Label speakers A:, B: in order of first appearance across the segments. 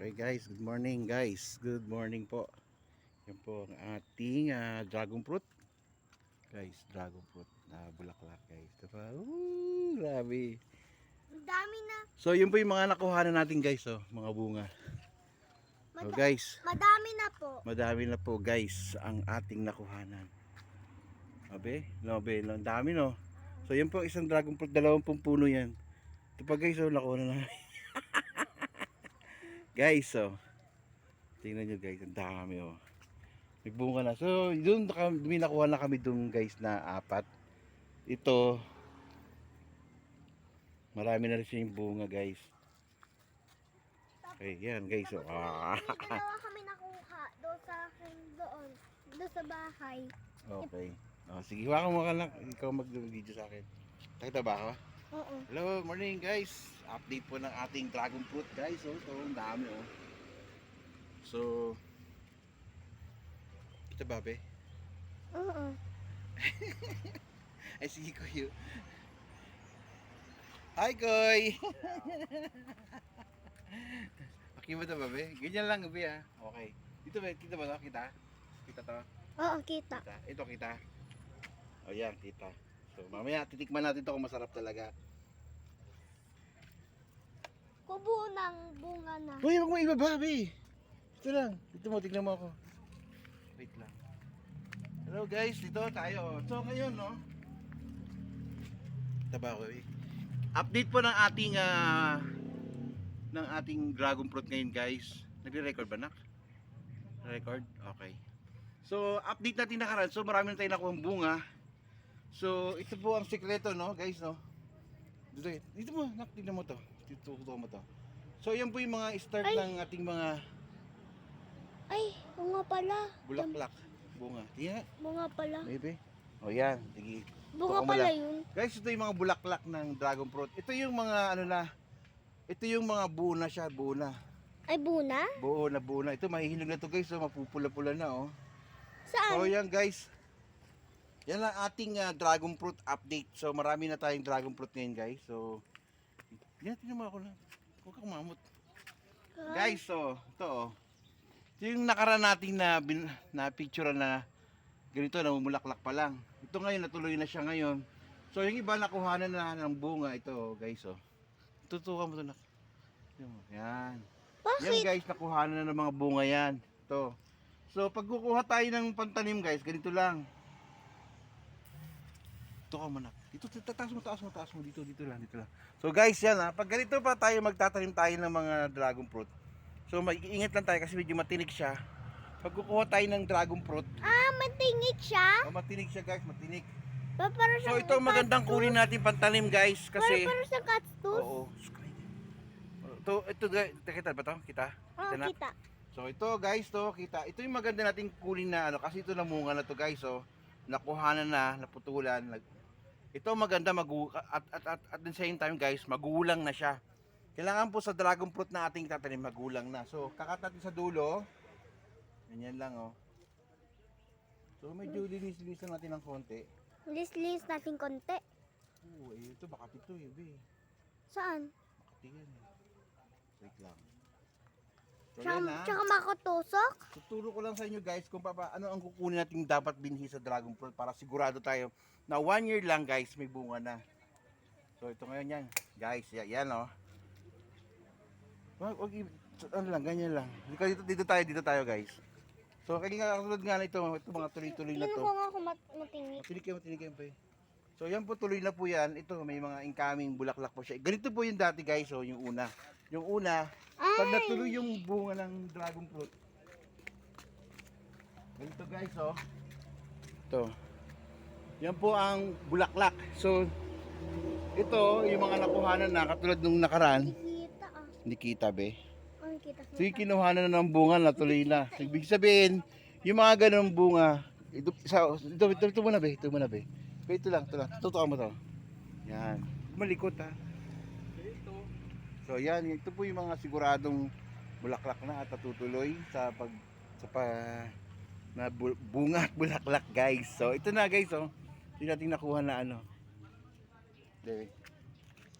A: Okay guys, good morning guys. Good morning po. Yan po ang ating ah, dragon fruit. Guys, dragon fruit na bulaklak guys. Diba? Ooh, grabe.
B: Dami na.
A: So yun po yung mga nakuha na natin guys, oh, mga bunga. So
B: Mada-
A: guys,
B: madami na po.
A: madami na po guys ang ating nakuhanan. Abe, no, be, no, ang dami no. So yan po isang dragon fruit, dalawang pong puno yan. Ito pa guys, oh, nakuha na namin. guys, so, tingnan nyo guys, ang dami oh. Nagbunga na. So, doon may nakuha na kami doon guys na apat. Ito, marami na rin siya yung bunga guys. Okay, yan guys. Oh. Ah.
B: May dalawa kami nakuha doon sa akin doon. Doon sa bahay.
A: Okay. Oh, sige, hawakan mo ka lang. Ikaw mag-video sa akin. Nakita ba ako?
B: Oo.
A: Hello, morning guys. Update po ng ating dragon fruit guys. Oh, ito, ang dami oh. So, ito ba be?
B: Oo.
A: Ay, sige kuya. Hi, Koy! okay ba ito ba be? Ganyan lang be ah. Okay. Dito ba? Kita ba ito? Kita? Kita to?
B: Oo, kita.
A: Kita. Ito kita. O yan, kita. So mamaya titikman natin to kung masarap talaga.
B: Kubo ng bunga na.
A: Uy, huwag mo ibaba, be. Ito lang. Dito mo, tignan mo ako. Wait lang. Hello guys, dito tayo. So ngayon, no? Taba ko, eh. Update po ng ating ah, ng ating dragon fruit ngayon, guys. Nagre-record ba, nak? Record? Okay. So, update natin nakaraan. So, marami na tayong nakuha bunga. So, ito po ang sikreto, no, guys, no? Dito, dito mo, nak, tignan mo to. Dito, mo to. So, yan po yung mga start
B: Ay.
A: ng ating mga
B: Ay, bunga pala.
A: bulaklak. Bunga. Tingnan,
B: Bunga pala.
A: maybe. O yan, sige.
B: Bunga
A: Baka
B: pala
A: mala-
B: yun.
A: Guys, ito yung mga bulaklak ng dragon fruit. Ito yung mga ano na, ito yung mga buo na siya, buo na.
B: Ay, buna?
A: Buo na buo na. Ito mahihinog na to guys, so mapupula-pula na oh.
B: Saan?
A: So yan guys. Yan lang ating ah, dragon fruit update. So marami na tayong dragon fruit ngayon guys. So yan tingnan mo ako lang. Huwag kang mamot. Guys, so ito oh. Ito yung nakaraan natin na, bin, na picture na ganito namumulaklak pa lang. Ito ngayon natuloy na siya ngayon. So yung iba nakuhanan na ng bunga ito oh, guys oh. Tutukan mo to na. Yan. mo. Yan. Yan
B: Bakit?
A: guys, nakuhanan na ng mga bunga yan. Ito. So pag kukuha tayo ng pantanim guys, ganito lang. Ito ka manak. Dito, ta- taas mo, taas mo, taas mo. Dito, dito lang, dito lang. So guys, yan ha. Pag ganito pa tayo, magtatanim tayo ng mga dragon fruit. So mag-iingat lang tayo kasi medyo matinik siya. Pag kukuha tayo ng dragon fruit,
B: Ah, matingit siya?
A: oh, matinik siya guys, matinik.
B: Pa para
A: So ito ang magandang kunin natin pantanim guys
B: Para
A: kasi
B: para siyang cactus?
A: Oo. Ito, ito guys, kita ba to? Kita?
B: Oo,
A: Kita na?
B: kita.
A: So ito guys to, kita. Ito yung maganda nating kunin na ano kasi ito namunga na to guys oh. Nakuhanan na, naputulan. Nag... Ito maganda magu at, at, at, at the same time guys, magulang na siya. Kailangan po sa dragon fruit na ating tatanim magulang na. So kakat natin sa dulo. Ganyan lang oh. So medyo linis-linis lang natin ng konti.
B: Lis-lis natin konti.
A: Oo, eh, ito baka ito eh, be.
B: Saan?
A: Makati yan eh. Wait lang.
B: Tsaka, tsaka makutusok?
A: Tuturo ko lang sa inyo guys kung papa, ano ang kukunin natin dapat binhi sa dragon fruit para sigurado tayo na one year lang guys may bunga na. So ito ngayon yan guys, yan, yan oh. Wag, ano lang, ganyan lang. Dito, dito, dito tayo, dito tayo guys. So kaya nga katulad nga na ito, ito mga tuloy-tuloy na
B: Tingnan
A: to.
B: ko nga kung mat- matingit.
A: Matinig kayo, matinig kayo pa eh. So yan po, tuloy na po yan. Ito, may mga incoming bulaklak po siya. Ganito po yung dati guys, oh, yung una. Yung una, pag
B: Ay!
A: natuloy yung bunga ng dragon fruit. Ganito guys, oh. Ito. Yan po ang bulaklak. So, ito, yung mga nakuhanan na, katulad nung nakaraan,
B: Kita ah.
A: hindi kita be.
B: Ang kita.
A: So, yung kinuhanan na ng bunga, natuloy na. So, ibig sabihin, yung mga ganong bunga, ito, sa, ito, ito, ito muna be, ito muna be. Be, ito lang, ito lang. Tutukan mo to. Yan. Malikot ha. So, yan. Ito po yung mga siguradong bulaklak na at natutuloy sa pag, sa pa, na bu- bunga at bulaklak guys. So, ito na guys, oh. Ito natin nakuha na ano. There.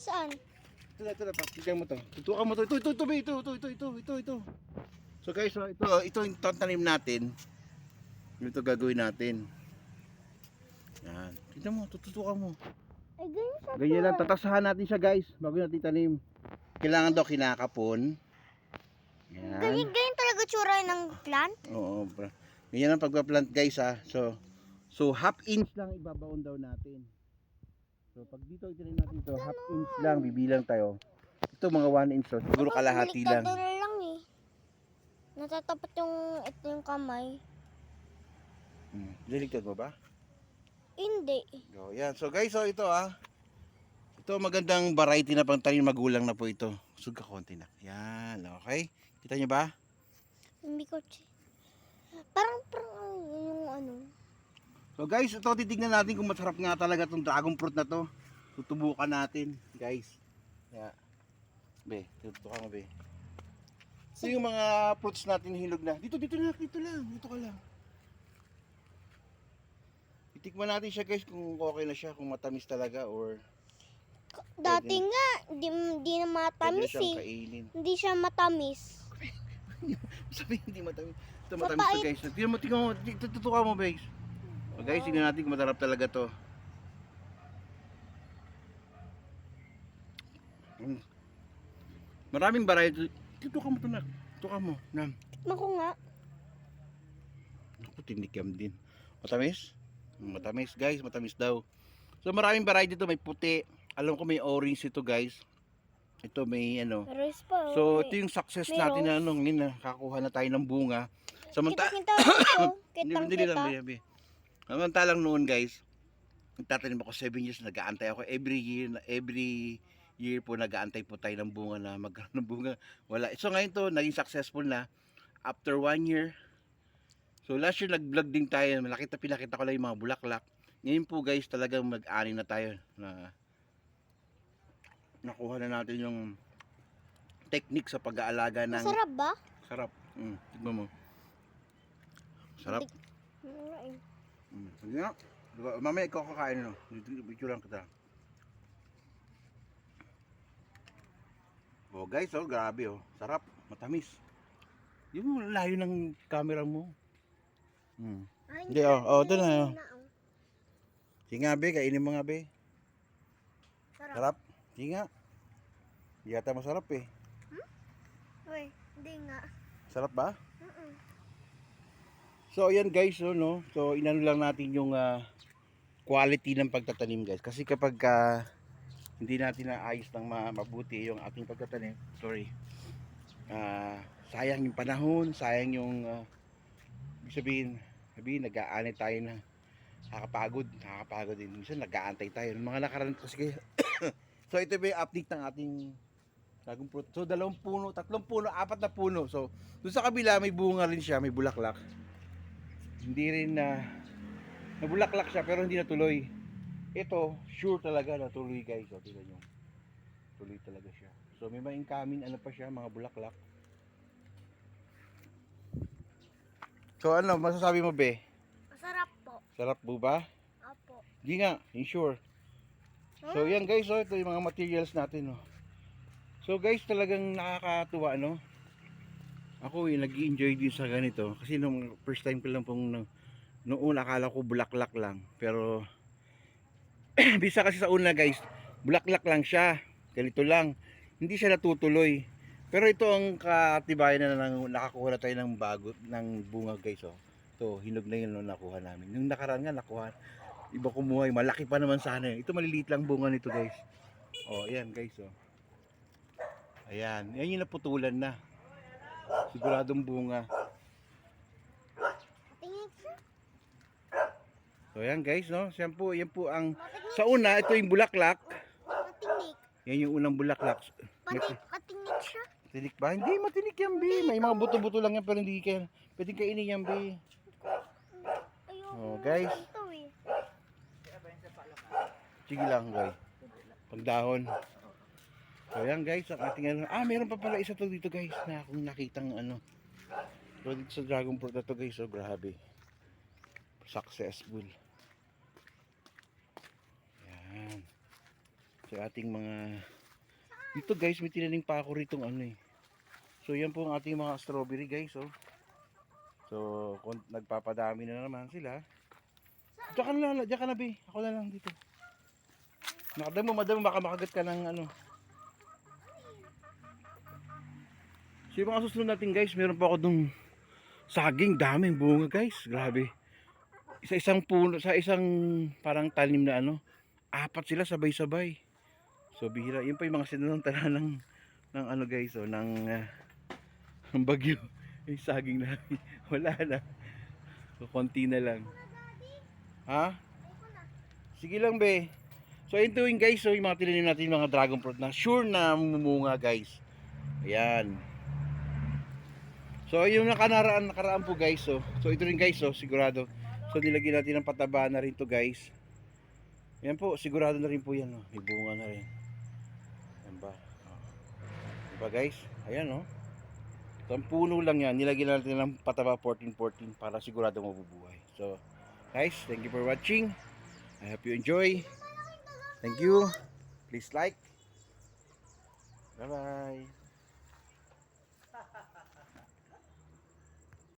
B: Saan?
A: Ito na, ito na, pakinggan mo to. Tutukan mo to. Ito, ito, ito, ito, ito, ito, ito, ito, ito. So guys, so ito, ito yung tatanim natin. Ito gagawin natin. Yan. Tignan mo, tututukan mo.
B: Ay, ganyan siya.
A: Ganyan lang, tatasahan natin siya guys, bago natin tanim. Kailangan daw kinakapon. Yan.
B: Ganyan, ganyan talaga tsura ng plant?
A: Oo. Ganyan ang pagpa-plant guys ha. So, so half inch lang ibabaon daw natin. So pag dito itinan natin to, half inch lang bibilang tayo. Ito mga 1 inch so, siguro kalahati lang.
B: Lang eh. Natatapat yung, ito yung kamay.
A: Hmm. Liligtad mo ba?
B: Hindi.
A: Go, yan. So guys, so ito ah. Ito magandang variety na pang tanim magulang na po ito. Sug ka konti na. Yan, okay. Kita niyo ba?
B: Hindi ko Parang, parang yung ano.
A: So guys, ito titignan natin kung masarap nga talaga tong dragon fruit na to. Tutubukan natin, guys. Yeah. Be, tutubukan mo, be. So yung mga fruits natin hilog na. Dito, dito lang, dito lang, dito ka lang. Itikman natin siya guys kung okay na siya, kung matamis talaga or
B: Dati nga, di, di na
A: pwede
B: matamis
A: siyang
B: eh.
A: kainin.
B: Hindi siya matamis.
A: Sabi hindi matamis. Ito matamis to
B: Mapait.
A: guys. Tingnan mo, tingnan mo, tit- tutukan mo guys. So guys, tingnan natin kung masarap talaga to. Mm. Maraming variety. Tutukan mo to na. Tutukan mo. Na.
B: Tikman ko nga.
A: Ako, tinikyam din. Matamis? Mm, Matamis guys, matamis daw. So maraming variety to. May puti. Alam ko may orange ito guys. Ito may ano.
B: Rose pa.
A: So ito yung success
B: May
A: natin na ano, ngayon na kakuha na tayo ng bunga. Samanta
B: Kita-kita ito.
A: Hindi, lang,
B: kita.
A: baby. Samantalang noon, guys, nagtatanim ako 7 years, nag-aantay ako every year, every year po nag-aantay po tayo ng bunga na magkaroon ng bunga. Wala. So ngayon to, naging successful na after one year. So last year nag-vlog din tayo, nakita pinakita ko lang yung mga bulaklak. Ngayon po guys, talagang mag-ani na tayo na nakuha na natin yung technique sa pag-aalaga ng
B: Masarap ba?
A: sarap. Mm, tignan mo. Sarap. Mm. Sige nga. Diba, Mamaya ikaw kakain no. Video lang kita. Oh guys, oh grabe oh. Sarap, matamis. Yung layo ng camera mo. Mm. Hindi, oh. Oh, ito na, oh.
B: oh.
A: Sige nga be, kainin mo nga be.
B: Sarap.
A: Sarap. Sige nga. Hindi yata masarap eh.
B: Uy, hindi nga.
A: Sarap ba?
B: Mm-mm.
A: So ayan guys, so, no? So inano lang natin yung ah, quality ng pagtatanim guys. Kasi kapag ah, hindi natin naayos ng ma- mabuti yung ating pagtatanim, sorry. ah, sayang yung panahon, sayang yung uh, ibig sabihin, sabihin nag-aanay tayo na nakakapagod, nakakapagod din. Minsan nag-aantay tayo. Mga nakaraan kasi So ito ba yung update ng ating dragon fruit. So dalawang puno, tatlong puno, apat na puno. So doon sa kabila may bunga rin siya, may bulaklak hindi rin na nabulaklak siya pero hindi natuloy. Ito, sure talaga natuloy guys. O, tingnan nyo. Tuloy talaga siya. So, may mga incoming, ano pa siya, mga bulaklak. So, ano, masasabi mo, be?
B: Masarap po.
A: Sarap po ba?
B: Opo.
A: Hindi nga, sure. So, yan guys, oh, ito yung mga materials natin, oh. So, guys, talagang nakakatuwa, no? Ako, eh, nag enjoy din sa ganito. Kasi nung first time ko lang pong, nung, una, akala ko bulaklak lang. Pero, bisa kasi sa una, guys, bulaklak lang siya. Ganito lang. Hindi siya natutuloy. Pero ito ang katibayan na nang, nakakuha na tayo ng bago, ng bunga, guys, oh. Ito, hinog na yun nung nakuha namin. Yung nakaraan nga, nakuha, iba kumuha, malaki pa naman sana. eh. Ito maliliit lang bunga nito, guys. Oh, ayan, guys, oh. Ayan, yan yung naputulan na. Siguradong bunga. So ayan guys, no? Yan po, yan po ang
B: Matinik.
A: sa una ito yung bulaklak.
B: Matinik.
A: Yan yung unang bulaklak.
B: Matinik siya.
A: tinik ba? Hindi matinik yan, Bi. May mga buto-buto lang yan pero hindi kaya pwedeng kainin yan, Bi. Oh, guys. Sige lang, guys. Pagdahon. So ayan guys, ang ating ano. Ah, meron pa pala isa to dito guys na akong nakitang ano. So dito sa dragon fruit na to guys, so grabe. Successful. Yan. So ating mga Dito guys, may tinaning pa ako rito ano eh. So yan po ang ating mga strawberry guys oh. So kung nagpapadami na naman sila. Diyan ka na, diyan ka na be. Ako na lang dito. Nakadamo, madamo, baka makagat ka ng ano. So yung mga susunod natin guys, meron pa ako dong saging, daming bunga guys. Grabe. Sa isang puno, sa isang parang talim na ano, apat sila sabay-sabay. So bihira, yun pa yung mga sinunong tala ng, ng ano guys, oh, ng, ah, ng bagyo. Yung saging na, wala na. So, konti na lang. Ha? Sige lang be. So to yun guys, so yung mga tinanim natin mga dragon fruit na sure na mumunga guys. Ayan. So yung nakanaraan nakaraan po guys, so, so ito rin guys, so sigurado. So nilagyan natin ng pataba na rin to guys. Yan po, sigurado na rin po yan, oh. may bunga na rin. Yan ba? Oh. Diba guys? Ayan oh. So, ang puno lang yan, nilagyan natin ng pataba 14-14 para sigurado mabubuhay. So, guys, thank you for watching. I hope you enjoy. Thank you. Please like. Bye-bye.